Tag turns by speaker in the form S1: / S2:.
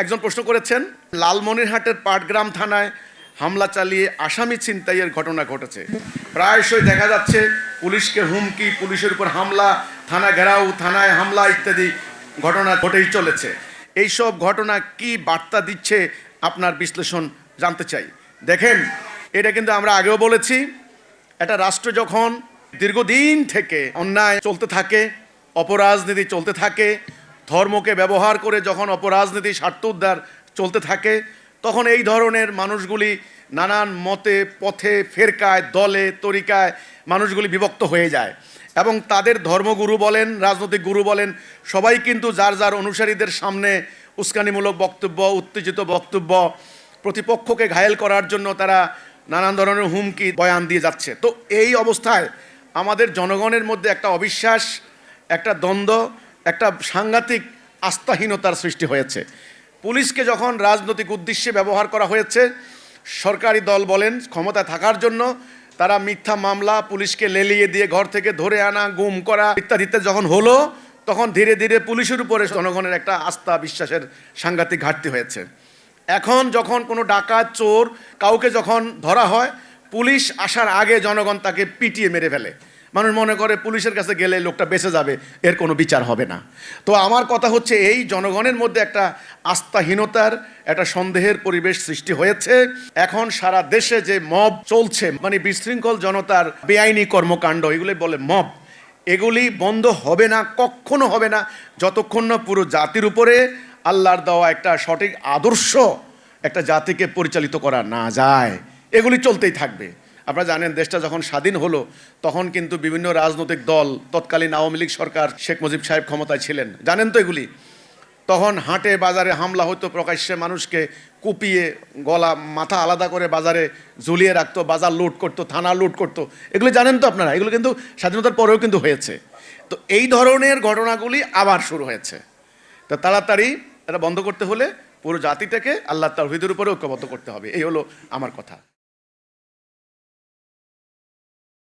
S1: একজন প্রশ্ন করেছেন, লালমনিরহাটের পাটগ্রাম থানায় হামলা চালিয়ে আসামি ছিনতাইয়ের ঘটনা ঘটেছে। প্রায়শই দেখা যাচ্ছে পুলিশকে হুমকি, পুলিশের উপর হামলা, থানা ঘেরাও, থানায় হামলা ইত্যাদি ঘটনা ঘটেই চলেছে। এইসব ঘটনা কি বার্তা দিচ্ছে আপনার বিশ্লেষণ জানতে চাই। দেখেন, এটা কিন্তু আমরা আগেও বলেছি একটা রাষ্ট্র যখন দীর্ঘদিন থেকে অন্যায় চলতে থাকে, অপরাজনীতি চলতে থাকে ধর্মকে ব্যবহার করে যখন অপরাজনীতি, স্বার্থ উদ্ধার চলতে থাকে, তখন এই ধরনের মানুষগুলি নানান মতে, পথে, ফেরকায়, দলে, তরিকায় মানুষগুলি বিভক্ত হয়ে যায়। এবং তাদের ধর্মগুরু বলেন, রাজনৈতিক গুরু বলেন, সবাই কিন্তু যার যার অনুসারীদের সামনে উস্কানিমূলক বক্তব্য, উত্তেজিত বক্তব্য প্রতিপক্ষকে ঘায়েল করার জন্য তারা নানান ধরনের হুমকি, বয়ান দিয়ে যাচ্ছে। তো এই অবস্থায় আমাদের জনগণের মধ্যে একটা অবিশ্বাস, একটা দ্বন্দ্ব একটা সাংঘাতিক আস্থাহীনতার সৃষ্টি হয়েছে। পুলিশকে যখন রাজনৈতিক উদ্দেশ্যে ব্যবহার করা হয়েছে, সরকারি দল বলেন ক্ষমতা থাকার জন্য তারা মিথ্যা মামলা, পুলিশকে লেলিয়ে দিয়ে ঘর থেকে ধরে আনা, গুম করা ইত্যাদি ইত্যাদি যখন হলো, তখন ধীরে ধীরে পুলিশের উপরে জনগণের একটা আস্থা, বিশ্বাসের সাংঘাতিক ঘাটতি হয়েছে। এখন যখন কোনো ডাকাত, চোর কাউকে যখন ধরা হয়, পুলিশ আসার আগে জনগণ তাকে পিটিয়ে মেরে ফেলে। মানুষ মনে করে পুলিশের কাছে গেলে লোকটা বেঁচে যাবে, এর কোনো বিচার হবে না। তো আমার কথা হচ্ছে এই জনগণের মধ্যে একটা আস্থাহীনতার, একটা সন্দেহের পরিবেশ সৃষ্টি হয়েছে। এখন সারা দেশে যে মব চলছে মানে বিশৃঙ্খল জনতার বেআইনি কর্মকাণ্ড এগুলি বলে মব, এগুলি বন্ধ হবে না, কখনো হবে না, যতক্ষণ না পুরো জাতির উপরে আল্লাহর দেওয়া একটা সঠিক আদর্শ একটা জাতিকে পরিচালিত করা না যায়। এগুলি চলতেই থাকবে। আপনারা জানেন, দেশটা যখন স্বাধীন হলো, তখন কিন্তু বিভিন্ন রাজনৈতিক দল, তৎকালীন আওয়ামী লীগ সরকার শেখ মুজিব সাহেব ক্ষমতায় ছিলেন। জানেন তো এগুলি? তখন হাটে বাজারে হামলা হতো প্রকাশ্যে মানুষকে কুপিয়ে গলা, মাথা আলাদা করে বাজারে ঝুলিয়ে রাখতো, বাজার লুট করতো, থানা লুট করতো। এগুলো জানেন তো আপনারা? এগুলো কিন্তু স্বাধীনতার পরেও কিন্তু হয়েছে। তো এই ধরনের ঘটনাগুলি আবার শুরু হয়েছে। তো তাড়াতাড়ি এটা বন্ধ করতে হলে পুরো জাতিটাকে আল্লাহ তার তাহিদের উপরে ঐক্যবদ্ধ করতে হবে। এই হলো আমার কথা।